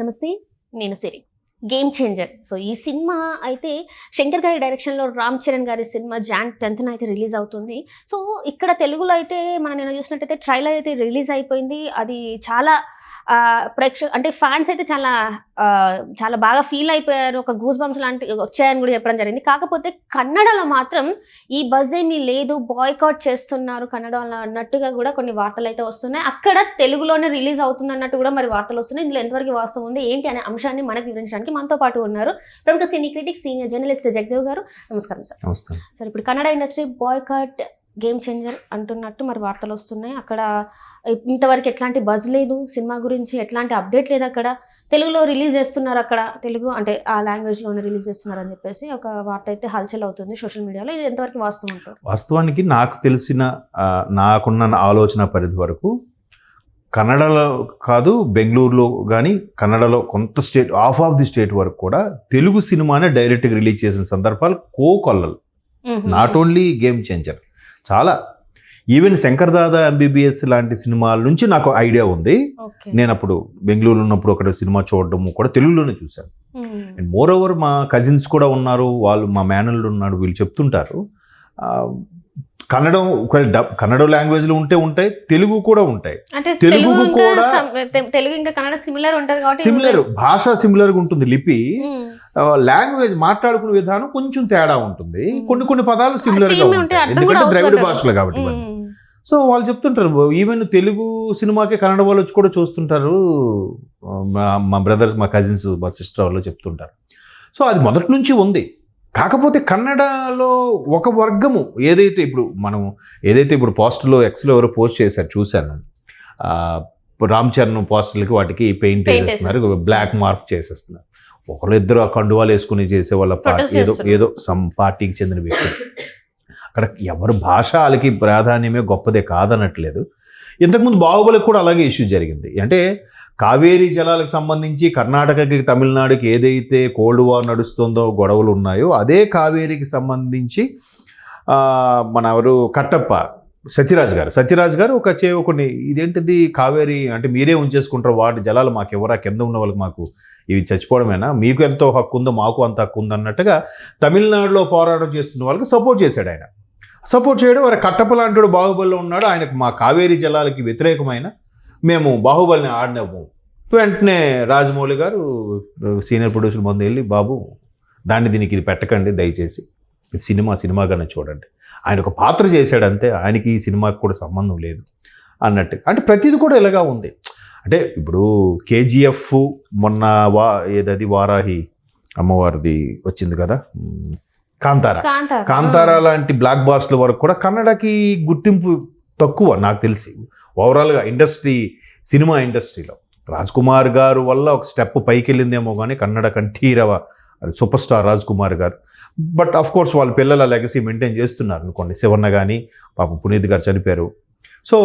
నమస్తే. నేను Siri. Game changer so ఈ సినిమా అయితే శంకర్ గారి డైరెక్షన్లో రామ్ చరణ్ గారి సినిమా జాన్ టెన్త్న అయితే రిలీజ్ అవుతుంది. సో ఇక్కడ తెలుగులో అయితే మనం నేను చూసినట్టయితే ట్రైలర్ అయితే రిలీజ్ అయిపోయింది. అది చాలా ప్రేక్ష అంటే ఫ్యాన్స్ అయితే చాలా చాలా బాగా ఫీల్ అయిపోయారు. ఒక గూస్ బంప్స్ లాంటి వచ్చాయని కూడా చెప్పడం జరిగింది. కాకపోతే కన్నడలో మాత్రం ఈ బజ్ ఏమీ లేదు బాయ్కాట్ చేస్తున్నారు కన్నడలో అన్నట్టుగా కూడా కొన్ని వార్తలు అయితే వస్తున్నాయి. అక్కడ తెలుగులోనే రిలీజ్ అవుతుంది అన్నట్టు కూడా మరి వార్తలు వస్తున్నాయి. ఇందులో ఎంతవరకు వాస్తవం ఉంది ఏంటి అనే అంశాన్ని మనకు వివరించడానికి మనతో పాటు ఉన్నారు ప్రముఖ cine critic senior journalist Jagadev గారు. నమస్కారం సార్. సార్ ఇప్పుడు Kannada industry boycott game changer అంటున్నట్టు మరి వార్తలు వస్తున్నాయి. అక్కడ ఇంతవరకు ఎట్లాంటి బజ్ లేదు. సినిమా గురించి ఎట్లాంటి అప్డేట్ లేదు అక్కడ. తెలుగులో రిలీజ్ చేస్తున్నారు అక్కడ. తెలుగు అంటే ఆ లాంగ్వేజ్లోనే రిలీజ్ చేస్తున్నారు అని చెప్పేసి ఒక వార్త అయితే హల్చల్ అవుతుంది సోషల్ మీడియాలో. ఇది ఎంతవరకు వాస్తవం అంటారు వాస్తవానికి నాకు తెలిసిన నాకున్న ఆలోచన పరిధి వరకు కన్నడలో కాదు బెంగళూరులో కానీ కన్నడలో కొంత state of of the state వరకు కూడా తెలుగు సినిమానే డైరెక్ట్గా రిలీజ్ చేసిన సందర్భాలు కో కొల్లలు. Not only game changer. చాలా. ఈవెన్ శంకర్ దాదా ఎంబీబీఎస్ లాంటి సినిమాల నుంచి నాకు ఐడియా ఉంది. నేను అప్పుడు బెంగళూరు ఉన్నప్పుడు అక్కడ సినిమా చూడడము కూడా తెలుగులోనే చూశాను. అండ్ మోర్ ఓవర్ మా కజిన్స్ కూడా ఉన్నారు. వాళ్ళు మా మేనల్లు ఉన్నాడు. వీళ్ళు చెప్తుంటారు. కన్నడం కన్నడ లాంగ్వేజ్లో ఉంటే ఉంటాయి తెలుగు కూడా ఉంటాయి. తెలుగు కూడా- తెలుగు ఇంకా కన్నడ సిమిలర్ ఉంటది కాబట్టి సిమిలర్ భాష సిమిలర్గా ఉంటుంది లిపి. లాంగ్వేజ్ మాట్లాడుకునే విధానం కొంచెం తేడా ఉంటుంది. కొన్ని కొన్ని పదాలు సిమిలర్గా Same ఉంటే ఉంటాయి. ఎందుకంటే ద్రవిడ భాషలు కాబట్టి. సో వాళ్ళు చెప్తుంటారు ఈవెన్ తెలుగు సినిమాకి కన్నడ వాళ్ళు వచ్చి కూడా చూస్తుంటారు. మా మా బ్రదర్స్ మా కజిన్స్ మా సిస్టర్ వాళ్ళు చెప్తుంటారు. సో అది మొదటి నుంచి ఉంది. కాకపోతే కన్నడలో ఒక వర్గము ఏదైతే ఇప్పుడు మనం ఏదైతే ఇప్పుడు పోస్టర్లో ఎక్స్లో ఎవరో పోస్ట్ చేశారు చూశాను. రామ్ చరణ్ పోస్టర్లకి వాటికి పెయింట్ వేసేస్తున్నారు బ్లాక్ మార్క్ చేసేస్తున్నారు. ఒకరు ఇద్దరు ఆ కండువాలు వేసుకుని చేసే వాళ్ళ ఏదో. ఏదో సమ్ పార్టీకి చెందిన వ్యక్తులు. అక్కడ ఎవరి భాష వాళ్ళకి ప్రాధాన్యమే గొప్పదే కాదనట్లేదు. ఇంతకుముందు బాహుబలికి కూడా అలాగే ఇష్యూ జరిగింది. అంటే కావేరీ జలాలకు సంబంధించి కర్ణాటకకి తమిళనాడుకి ఏదైతే కోల్డ్ వార్ నడుస్తుందో గొడవలు ఉన్నాయో అదే కావేరీకి సంబంధించి మన ఎవరు కట్టప్ప సత్యరాజ్ గారు. సత్యరాజ్ గారు ఒక చే కొన్ని ఇదేంటిది కావేరీ అంటే మీరే ఉంచేసుకుంటారు వాటి జలాలు మాకు ఎవరా కింద ఉన్న వాళ్ళకి మాకు ఇవి చచ్చిపోవడమేనా? మీకు ఎంతో హక్కు ఉందో మాకు అంత హక్కు ఉందన్నట్టుగా తమిళనాడులో పోరాటం చేస్తున్న వాళ్ళకి సపోర్ట్ చేశాడు ఆయన. సపోర్ట్ చేయడం వారి కట్టప్ప లాంటి బాహుబలిలో ఉన్నాడు ఆయనకు మా కావేరీ జలాలకి వ్యతిరేకమైన మేము బాహుబలిని ఆడినవ్వం. వెంటనే రాజమౌళి గారు సీనియర్ ప్రొడ్యూసర్ ముందు వెళ్ళి బాబు దాన్ని దీనికి ఇది పెట్టకండి దయచేసి. ఇది సినిమా సినిమాగానే చూడండి. ఆయన ఒక పాత్ర చేశాడంతే ఆయనకి ఈ సినిమాకి కూడా సంబంధం లేదు. అన్నట్టు. అంటే ప్రతిది కూడా ఇలాగా ఉంది. అంటే ఇప్పుడు కేజీఎఫ్ మొన్న వా ఏదది వారాహి అమ్మవారిది వచ్చింది కదా? కాంతార. కాంతారా. లాంటి బ్లాక్ బాస్ల వరకు కూడా కన్నడకి గుర్తింపు తక్కువ నాకు తెలిసి. ఓవరాల్గా ఇండస్ట్రీ సినిమా ఇండస్ట్రీలో. రాజ్ కుమార్ గారు వల్ల ఒక స్టెప్ పైకి వెళ్ళిందేమో కానీ కన్నడ కంఠీరవ సూపర్ స్టార్ రాజ్ కుమార్ గారు. బట్ ఆఫ్ కోర్స్ వాళ్ళ పిల్లల లెగసీ మెయింటైన్ చేస్తున్నారు అనుకోండి. శివన్న కానీ పాప పునీత్ గారు చనిపోయారు. సో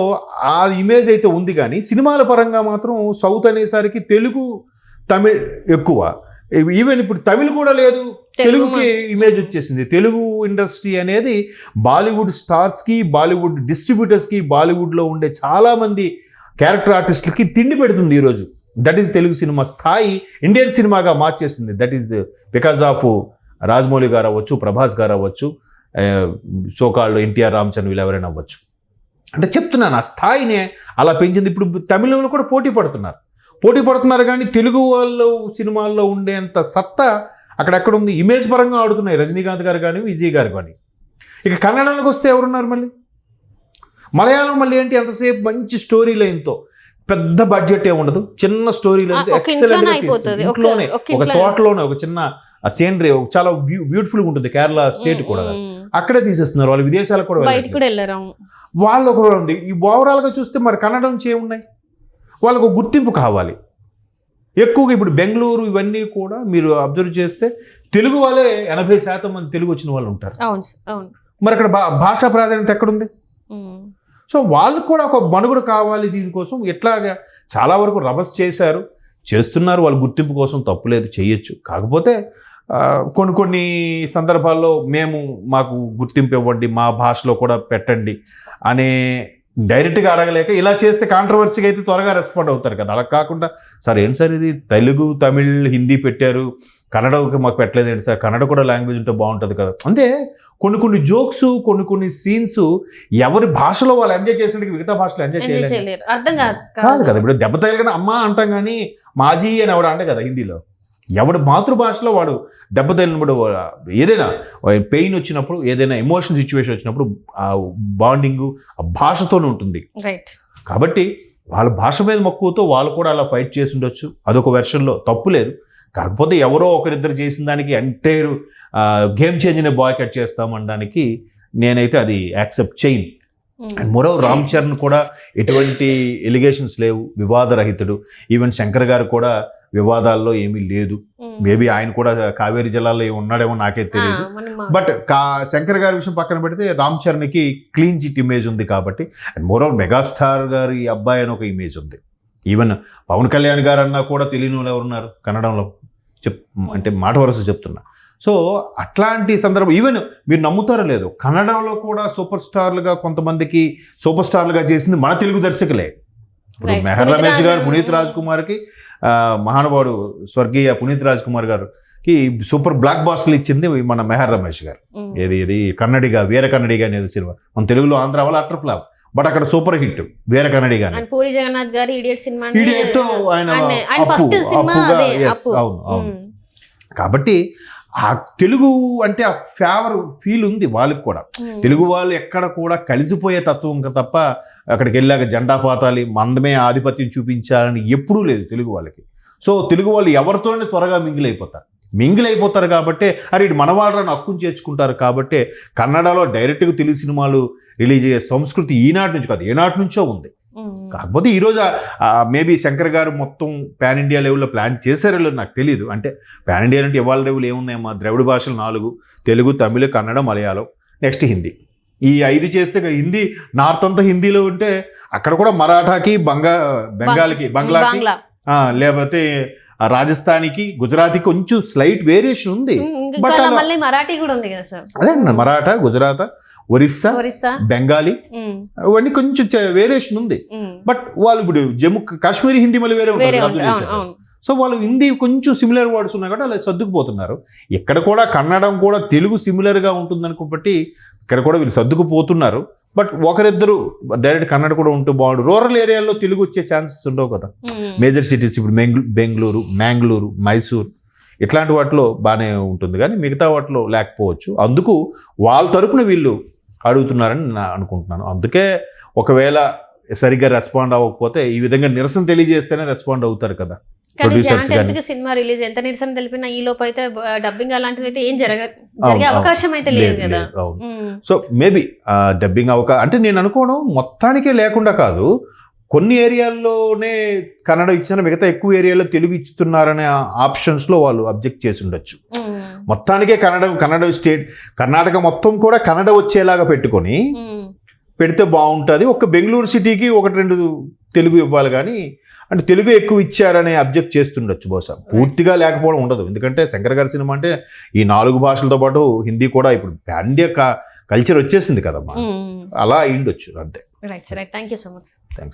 ఆ ఇమేజ్ అయితే ఉంది కానీ సినిమాల పరంగా మాత్రం సౌత్ అనేసరికి తెలుగు తమిళ్ ఎక్కువ. ఈవెన్ ఇప్పుడు తమిళ్ కూడా లేదు తెలుగు తెలుగుకి ఇమేజ్ వచ్చేసింది. తెలుగు ఇండస్ట్రీ అనేది బాలీవుడ్ స్టార్స్కి బాలీవుడ్ డిస్ట్రిబ్యూటర్స్కి బాలీవుడ్లో ఉండే చాలామంది క్యారెక్టర్ ఆర్టిస్టులకి తిండి పెడుతుంది ఈరోజు. దట్ ఈస్ తెలుగు సినిమా స్థాయి ఇండియన్ సినిమాగా మార్చేసింది. That is because of Rajamouli గారు అవ్వచ్చు ప్రభాస్ గారు అవ్వచ్చు సోకాళ్ళు ఎన్టీఆర్ రామచంద్ర వీళ్ళు ఎవరైనా అవ్వచ్చు. అంటే చెప్తున్నాను ఆ స్థాయినే అలా పెంచింది. ఇప్పుడు తమిళంలో కూడా పోటీ పడుతున్నారు. పోటీ పడుతున్నారు కానీ తెలుగు వాళ్ళు సినిమాల్లో ఉండేంత సత్తా అక్కడెక్కడ ఉంది? ఇమేజ్ పరంగా ఆడుతున్నాయి. రజనీకాంత్ గారు కానీ విజయ్ గారు కానీ ఇక కన్నడంలోకి వస్తే ఎవరున్నారు మళ్ళీ? మలయాళం మళ్ళీ ఏంటి? ఎంతసేపు మంచి స్టోరీ లైన్తో. పెద్ద బడ్జెట్ ఏ ఉండదు. చిన్న స్టోరీ లైన్ ఇంట్లోనే. ఒక- తోటలోనే ఒక చిన్న సీనరీ చాలా బ్యూటిఫుల్గా ఉంటుంది. కేరళ స్టేట్ కూడా. అక్కడే తీసేస్తున్నారు వాళ్ళు విదేశాలకు కూడా బయట. కూడా వెళ్ళారు వాళ్ళు ఒక ఉంది. ఈ ఓవరాల్గా చూస్తే మరి కన్నడ నుంచి ఏమున్నాయి? వాళ్ళకు గుర్తింపు కావాలి. ఎక్కువగా ఇప్పుడు బెంగళూరు ఇవన్నీ కూడా మీరు అబ్జర్వ్ చేస్తే తెలుగు వాళ్ళే ఎనభై శాతం మంది తెలుగు వచ్చిన వాళ్ళు ఉంటారు. అవును సార్, అవును. మరి అక్కడ భాషా ప్రాధాన్యత ఎక్కడుంది. సో వాళ్ళకు కూడా ఒక మనుగడ కావాలి దీనికోసం. ఎట్లాగా? చాలా వరకు రభస్ చేశారు చేస్తున్నారు. వాళ్ళ గుర్తింపు కోసం తప్పులేదు చేయొచ్చు. కాకపోతే కొన్ని కొన్ని సందర్భాల్లో మేము మాకు గుర్తింపు ఇవ్వండి మా భాషలో కూడా పెట్టండి అనే డైరెక్ట్గా అడగలేక ఇలా చేస్తే కాంట్రవర్సీగా అయితే త్వరగా రెస్పాండ్ అవుతారు కదా. అలా కాకుండా సార్ ఏంటి సార్ ఇది? తెలుగు తమిళ్ హిందీ పెట్టారు. కన్నడకి మాకు పెట్టలేదు ఏంటి సార్? కన్నడ కూడా లాంగ్వేజ్ ఉంటే బాగుంటుంది కదా. అంటే కొన్ని కొన్ని జోక్స్ కొన్ని కొన్ని సీన్స్ ఎవరి భాషలో వాళ్ళు ఎంజాయ్ చేసినట్టు మిగతా భాషలో ఎంజాయ్ చేయలేదు అర్థం కాదు. కాదు కదా. ఇప్పుడు దెబ్బ తగిలిన అమ్మ అంటాం కానీ మాజీ అని ఎవడు అంటే కదా హిందీలో. ఎవడు మాతృభాషలో వాడు దెబ్బ తగిలినప్పుడు ఏదైనా పెయిన్ వచ్చినప్పుడు ఏదైనా ఎమోషన్ సిచ్యువేషన్ వచ్చినప్పుడు ఆ బాండింగ్ ఆ భాషతోనే ఉంటుంది. రైట్ కాబట్టి వాళ్ళ భాష మీద మక్కువతో వాళ్ళు కూడా అలా ఫైట్ చేసి ఉండొచ్చు. అదొక వెర్షన్లో తప్పు లేదు. కాకపోతే ఎవరో ఒకరిద్దరు చేసిన దానికి ఎంటైర్ గేమ్ చేంజ్ని బాయ్ కట్ చేస్తామనడానికి నేనైతే అది యాక్సెప్ట్ చేయను. అండ్ మరో రామ్ చరణ్ కూడా ఎటువంటి ఎలిగేషన్స్ లేవు. వివాదరహితుడు. ఈవెన్ శంకర్ గారు కూడా వివాదాల్లో ఏమీ లేదు. మేబీ ఆయన కూడా కావేరీ జిల్లాలో ఉన్నాడేమో నాకే తెలియదు బట్ కా శంకర్ గారి విషయం పక్కన పెడితే రామ్ చరణ్కి క్లీన్ చిట్ ఇమేజ్ ఉంది కాబట్టి అండ్ మోరోవర్ మెగాస్టార్ గారి అబ్బాయి అని ఒక ఇమేజ్ ఉంది. ఈవెన్ పవన్ కళ్యాణ్ గారు అన్నా కూడా తెలియని వాళ్ళు ఎవరున్నారు? కన్నడంలో చెప్ అంటే మాట వరుస చెప్తున్నా. సో అట్లాంటి సందర్భం ఈవెన్ మీరు నమ్ముతారో లేదు కన్నడంలో కూడా సూపర్ స్టార్లుగా కొంతమందికి సూపర్ స్టార్లుగా చేసింది మన తెలుగు దర్శకులే. ఇప్పుడు. మెహర్ రమేష్ గారు పునీత్ రాజ్ కుమార్కి మహానుభావుడు స్వర్గీయ పునీత్ రాజ్ కుమార్ గారుకి సూపర్ బ్లాక్ బాస్టర్లు ఇచ్చింది మన మెహర్ రమేష్ గారు. ఏది ఇది కన్నడిగా వీర కన్నడిగా అనేది సినిమా. మన తెలుగులో ఆంధ్ర వల్ల అటర్ ఫ్లాప్. బట్ అక్కడ సూపర్ హిట్ వీర పూరి జగన్నాథ్ గారి ఇడియట్ సినిమా ఇడియట్ ఆయన. అవును అవును. కాబట్టి ఆ తెలుగు అంటే ఆ ఫేవర్ ఫీల్ ఉంది వాళ్ళకి కూడా. తెలుగు వాళ్ళు ఎక్కడ కూడా కలిసిపోయే తత్వం తప్ప అక్కడికి వెళ్ళాక జెండా పాతాలి మందమే ఆధిపత్యం చూపించాలని ఎప్పుడూ లేదు తెలుగు వాళ్ళకి. సో తెలుగు వాళ్ళు ఎవరితోనే త్వరగా మింగిల్ అయిపోతారు. మింగిల్ అయిపోతారు కాబట్టి అరే ఇటు మనవాళ్ళని హక్కును చేర్చుకుంటారు కాబట్టి కన్నడలో డైరెక్ట్గా తెలుగు సినిమాలు రిలీజ్ అయ్యే సంస్కృతి ఈనాటి నుంచి కాదు ఏనాటి నుంచో ఉంది. కాకపోతే ఈరోజు మేబీ శంకర్ గారు మొత్తం పాన్ ఇండియా లెవెల్లో ప్లాన్ చేశారో లేదో నాకు తెలియదు అంటే పాన్ ఇండియా అంటే ఇవాళ లెవెల్ ఏమున్నాయమ్మా ద్రవిడ భాషలు నాలుగు తెలుగు తమిళ కన్నడ మలయాళం నెక్స్ట్ హిందీ. ఈ ఐదు చేస్తే హిందీ నార్త్ అంతా హిందీలో ఉంటే అక్కడ కూడా మరాఠాకి బంగా బెంగాల్కి బంగ్లాకి లేకపోతే రాజస్థానీకి గుజరాతీకి కొంచెం స్లైట్ వేరియేషన్ ఉంది. మళ్ళీ మరాఠీ కూడా ఉంది కదా సార్. అదే మరాఠా గుజరాత్ ఒరిస్సా ఒరిస్సా. బెంగాలీ. అవన్నీ కొంచెం వేరియేషన్ ఉంది. బట్ వాళ్ళు ఇప్పుడు జమ్మూ కాశ్మీరీ హిందీ మళ్ళీ వేరే ఉంటుంది సో వాళ్ళు హిందీ కొంచెం సిమిలర్ వర్డ్స్ ఉన్నాయి కాబట్టి అలా సర్దుకుపోతున్నారు. ఇక్కడ కూడా కన్నడం కూడా తెలుగు సిమిలర్గా ఉంటుంది అనుకోబట్టి ఇక్కడ కూడా వీళ్ళు సర్దుకుపోతున్నారు. బట్ ఒకరిద్దరు డైరెక్ట్ కన్నడ కూడా ఉంటూ బాగుండు. రూరల్ ఏరియాలో తెలుగు వచ్చే ఛాన్సెస్ ఉండవు కదా. మేజర్ సిటీస్ ఇప్పుడు బెంగళూరు మ్యాంగ్లూరు మైసూర్ ఇట్లాంటి వాటిలో బాగానే ఉంటుంది. కానీ మిగతా వాటిలో లేకపోవచ్చు. అందుకు వాళ్ళ తరపున వీళ్ళు అడుగుతున్నారని నేను అనుకుంటున్నాను. అందుకే ఒకవేళ సరిగ్గా రెస్పాండ్ అవ్వకపోతే ఈ విధంగా నిరసన తెలియజేస్తేనే రెస్పాండ్ అవుతారు కదా సినిమా రిలీజ్ ఎంత నిరసన తెలిపినా ఈ లోపు అయితే డబ్బింగ్ అలాంటిది అయితే ఏం జరగ జరిగే అవును, అవకాశం అయితే లేదు కదా. సో మేబీ డబ్బింగ్ అవకా అంటే నేను అనుకోవడం మొత్తానికే లేకుండా కాదు కొన్ని ఏరియాల్లోనే కన్నడ ఇచ్చిన మిగతా ఎక్కువ ఏరియాలో తెలుగు ఇస్తున్నారనే ఆప్షన్స్లో వాళ్ళు అబ్జెక్ట్ చేసి ఉండొచ్చు. మొత్తానికే కన్నడ కన్నడ స్టేట్ కర్ణాటక మొత్తం కూడా కన్నడ వచ్చేలాగా పెట్టుకొని పెడితే బాగుంటుంది. ఒక బెంగళూరు సిటీకి ఒకటి రెండు తెలుగు ఇవ్వాలి కానీ అంటే తెలుగు ఎక్కువ ఇచ్చారనే అబ్జెక్ట్ చేస్తుండొచ్చు బహుశా. పూర్తిగా లేకపోవడం ఉండదు. ఎందుకంటే శంకర్ గారి సినిమా అంటే ఈ నాలుగు భాషలతో పాటు హిందీ కూడా ఇప్పుడు ఇండియా కల్చర్ వచ్చేసింది కదమ్మా. అలా అయి ఉండొచ్చు అంతే right sir right thank you so much thanks